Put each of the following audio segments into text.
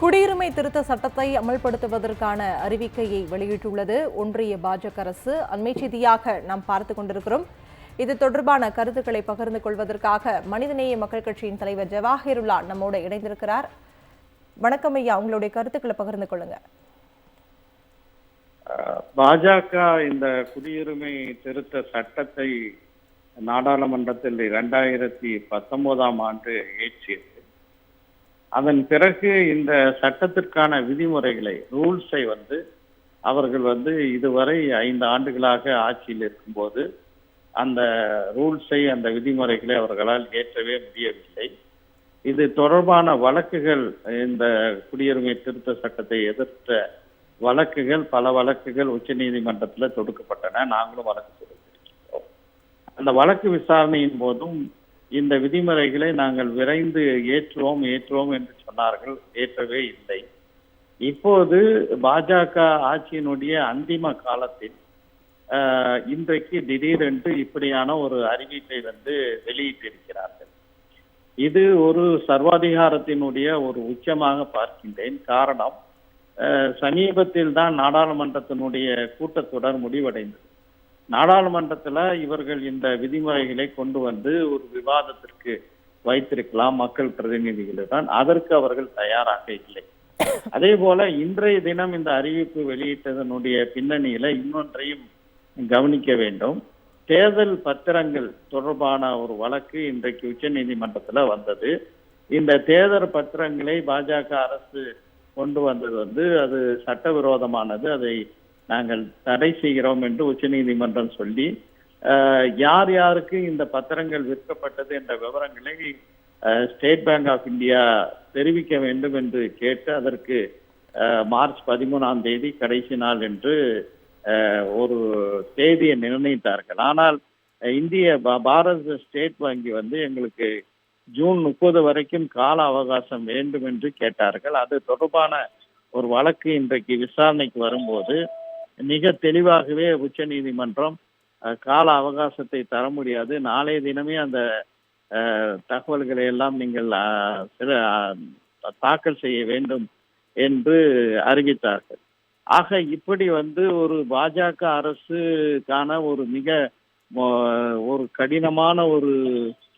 குடியுரிமை திருத்த சட்டத்தை அமல்படுத்துவதற்கான அறிவிக்கையை வெளியிட்டுள்ளது ஒன்றிய பாஜக அரசு. அண்மை செய்தியாக நாம் பார்த்து கொண்டிருக்கிறோம். இது தொடர்பான கருத்துக்களை பகிர்ந்து கொள்வதற்காக மனிதநேய மக்கள் கட்சியின் தலைவர் ஜவாஹிருல்லா நம்மோடு இணைந்திருக்கிறார். வணக்கம் ஐயா உங்களுடைய கருத்துக்களை பகிர்ந்து கொள்ளுங்க. பாஜக இந்த குடியுரிமை திருத்த சட்டத்தை நாடாளுமன்றத்தில் இரண்டாயிரத்தி பத்தொன்பதாம் ஆண்டு இயற்றியது அதன் பிறகு இந்த சட்டத்திற்கான விதிமுறைகளை ரூல்ஸை வந்து அவர்கள் வந்து இதுவரை ஐந்து ஆண்டுகளாக ஆட்சியில் இருக்கும்போது அந்த ரூல்ஸை அந்த விதிமுறைகளை அவர்களால் ஏற்றவே முடியவில்லை. இது தொடர்பான வழக்குகள் இந்த குடியுரிமை திருத்த சட்டத்தை எதிர்த்த வழக்குகள் பல வழக்குகள் உச்சநீதிமன்றத்தில் தொடுக்கப்பட்டன. நாங்களும் வழக்கு தொடுத்திருக்கிறோம். அந்த வழக்கு விசாரணையின் போதும் இந்த விதிமுறைகளை நாங்கள் விரைந்து ஏற்றுவோம் ஏற்றுவோம் என்று சொன்னார்கள். ஏற்றவே இல்லை. இப்போது பாஜக ஆட்சியினுடைய அந்திம காலத்தில் ஆஹ், இன்றைக்கு திடீரென்று இப்படியான ஒரு அறிவிப்பை வந்து வெளியிட்டிருக்கிறார்கள். இது ஒரு சர்வாதிகாரத்தினுடைய ஒரு உச்சமாக பார்க்கின்றேன். காரணம் சமீபத்தில் தான் நாடாளுமன்றத்தினுடைய கூட்டத்தொடர் முடிவடைந்தது. நாடாளுமன்றத்துல இவர்கள் இந்த விதிமுறைகளை கொண்டு வந்து ஒரு விவாதத்திற்கு வைத்திருக்கலாம் மக்கள் பிரதிநிதிகளுடன். அதற்கு அவர்கள் தயாராக இல்லை. அதே போல இன்றைய தினம் இந்த அறிவிப்பு வெளியிட்டதனுடைய பின்னணியில இன்னொன்றையும் கவனிக்க வேண்டும். தேர்தல் பத்திரங்கள் தொடர்பான ஒரு வழக்கு இன்றைக்கு உச்சநீதிமன்றத்துல வந்தது. இந்த தேர்தல் பத்திரங்களை பாஜக அரசு கொண்டு வந்தது வந்து அது சட்டவிரோதமானது. அதை நாங்கள் தடை செய்கிறோம் என்று உச்சநீதிமன்றம் சொல்லி யார் யாருக்கு இந்த பத்திரங்கள் விற்கப்பட்டது என்ற விவரங்களை ஸ்டேட் பேங்க் ஆஃப் இந்தியா தெரிவிக்க வேண்டும் என்று கேட்டு அதற்கு மார்ச் பதிமூணாம் தேதி கடைசி நாள் என்று ஒரு தேதியை நிர்ணயித்தார்கள். ஆனால் இந்திய பா- பாரத ஸ்டேட் வங்கி வந்து எங்களுக்கு ஜூன் முப்பது வரைக்கும் கால அவகாசம் வேண்டும் என்று கேட்டார்கள். அது தொடர்பான ஒரு வழக்கு இன்றைக்கு விசாரணைக்கு வரும்போது மிக தெளிவாகவே உச்சநீதிமன்றம் நீதிமன்றம் கால அவகாசத்தை தர முடியாது. நாளைய தினமே அந்த தகவல்களை எல்லாம் நீங்கள் அஹ், சில- தாக்கல் செய்ய வேண்டும் என்று அறிவித்தார்கள். ஆக இப்படி வந்து ஒரு பாஜக அரசுக்கான ஒரு மிக ஒரு கடினமான ஒரு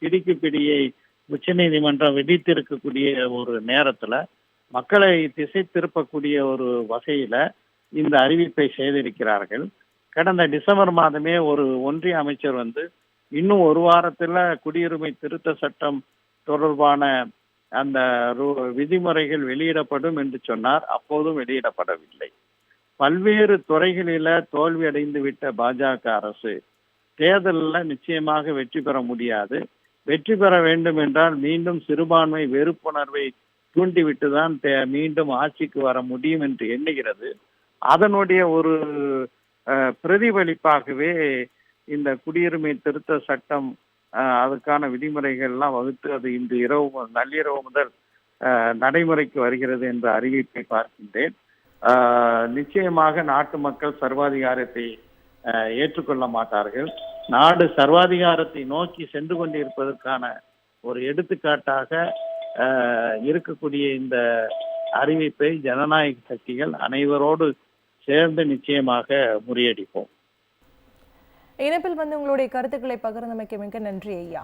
கிடிக்கு பிடியை உச்சநீதிமன்றம் விதித்திருக்கக்கூடிய ஒரு நேரத்துல மக்களை திசை திருப்பக்கூடிய ஒரு வகையில இந்த அறிவிப்பை செய்திருக்கிறார்கள். கடந்த டிசம்பர் மாதமே ஒரு ஒன்றிய அமைச்சர் வந்து இன்னும் ஒரு வாரத்தில் குடியுரிமை திருத்த சட்டம் தொடர்பான அந்த விதிமுறைகள் வெளியிடப்படும் என்று சொன்னார். அப்போதும் வெளியிடப்படவில்லை. பல்வேறு துறைகளில தோல்வி அடைந்து விட்ட பாஜக அரசு தேர்தலில் நிச்சயமாக வெற்றி பெற முடியாது. வெற்றி பெற வேண்டும் என்றால் மீண்டும் சிறுபான்மை வெறுப்புணர்வை தூண்டிவிட்டு தான் தே- மீண்டும் ஆட்சிக்கு வர முடியும் என்று எண்ணுகிறது. அதனுடைய ஒரு பிரதிபலிப்பாகவே இந்த குடியுரிமை திருத்த சட்டம் அதுக்கான விதிமுறைகள் எல்லாம் வகுத்து அது இன்று இரவு நள்ளிரவு முதல் நடைமுறைக்கு வருகிறது என்ற அறிவிப்பை பார்க்கின்றேன். நிச்சயமாக நாட்டு மக்கள் சர்வாதிகாரத்தை ஏற்றுக்கொள்ள மாட்டார்கள். நாடு சர்வாதிகாரத்தை நோக்கி சென்று கொண்டிருப்பதற்கான ஒரு எடுத்துக்காட்டாக இருக்கக்கூடிய இந்த அறிவிப்பை ஜனநாயக சக்திகள் அனைவரோடு சேர்ந்து நிச்சயமாக முறியடிப்போம். இணைப்பில் வந்து உங்களுடைய கருத்துக்களை பகிர்ந்தமைக்க மிக்க நன்றி ஐயா.